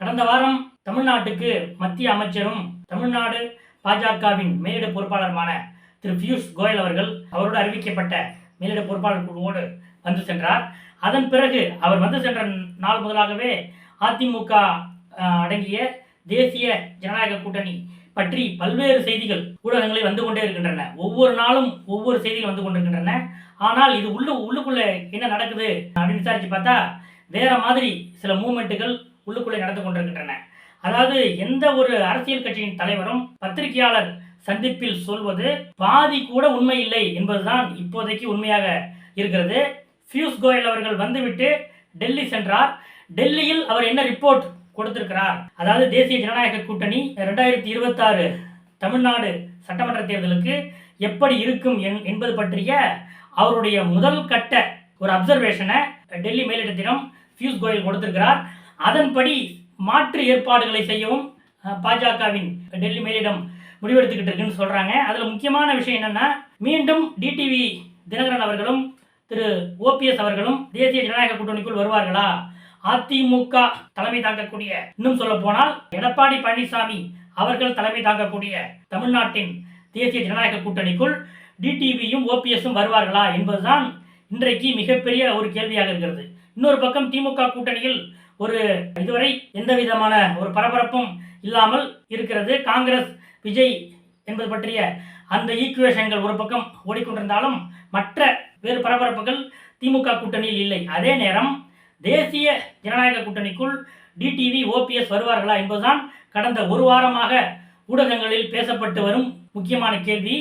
கடந்த வாரம் தமிழ்நாட்டுக்கு மத்திய அமைச்சரும் தமிழ்நாடு பாஜகவின் மேலிட பொறுப்பாளருமான திரு பியூஷ் கோயல் அவர்கள் அவரோடு அறிவிக்கப்பட்ட மேலிட பொறுப்பாளர் குழுவோடு வந்து சென்றார். அதன் பிறகு அவர் வந்து சென்ற நாள் முதலாகவே அதிமுக அடங்கிய தேசிய ஜனநாயக கூட்டணி பற்றி பல்வேறு செய்திகள் ஊடகங்களில் வந்து கொண்டே இருக்கின்றன. ஒவ்வொரு நாளும் ஒவ்வொரு செய்திகள் வந்து கொண்டிருக்கின்றன. ஆனால் இது உள்ளு உள்ளுக்குள்ளே என்ன நடக்குது அப்படின்னு விசாரித்து பார்த்தா வேற மாதிரி சில மூமெண்ட்டுகள் உள்ளுக்குள்ளே நடந்து கொண்டிருக்கின்றன. அதாவது எந்த ஒரு அரசியல் கட்சியின் தலைவரும் பத்திரிகையாளர் சந்திப்பில் சொல்வது பாதி கூட உண்மை இல்லை என்பதுதான் இப்போதைக்கு உண்மையாக இருக்கிறது. பியூஷ் கோயல் அவர்கள் வந்துவிட்டு டெல்லி சென்றார். டெல்லியில் அவர் என்ன ரிப்போர்ட் கொடுத்திருக்கிறார்? அதாவது தேசிய ஜனநாயக கூட்டணி ரெண்டாயிரத்தி இருபத்தாறு தமிழ்நாடு சட்டமன்ற தேர்தலுக்கு எப்படி இருக்கும் என்- என்பது பற்றிய அவருடைய முதல் கட்ட ஒரு அப்சர்வேஷனை டெல்லி மேலிடத்திடம் பியூஷ் கோயல் கொடுத்திருக்கிறார். அதன்படி மாற்று ஏற்பாடுகளை செய்யவும் பாஜகவின் டெல்லி மேலிடம் முடிவெடுத்துக்கிட்டு இருக்குன்னு சொல்கிறாங்க அதில் முக்கியமான விஷயம் என்னென்னா மீண்டும் டிடிவி தினகரன் அவர்களும் திரு ஓபிஎஸ் அவர்களும் தேசிய ஜனநாயக கூட்டணிக்குள் வருவார்களா? அதிமுக தலைமை தாங்கக்கூடிய இன்னும் சொல்ல போனால் எடப்பாடி பழனிசாமி அவர்கள் தலைமை தாங்கக்கூடிய தமிழ்நாட்டின் தேசிய ஜனநாயக கூட்டணிக்குள் டிடிவியும் ஓபிஎஸும் வருவார்களா என்பதுதான் இன்றைக்கு மிகப்பெரிய ஒரு கேள்வியாக இருக்கிறது. இன்னொரு பக்கம் திமுக கூட்டணியில் ஒரு இதுவரை எந்த விதமான ஒரு பரபரப்பும் இல்லாமல் இருக்கிறது. காங்கிரஸ் விஜய் என்பது பற்றிய அந்த ஈக்குவேஷன்கள் ஒரு பக்கம் ஓடிக்கொண்டிருந்தாலும் மற்ற வேறு பரபரப்புகள் திமுக கூட்டணியில் இல்லை. அதே நேரம் தேசிய ஜனநாயக கூட்டணிக்குள் டிடிவி ஓபிஎஸ் வருவார்களா என்பதுதான் கடந்த ஒரு வாரமாக ஊடகங்களில் பேசப்பட்டு வரும் முக்கியமான கேள்வி.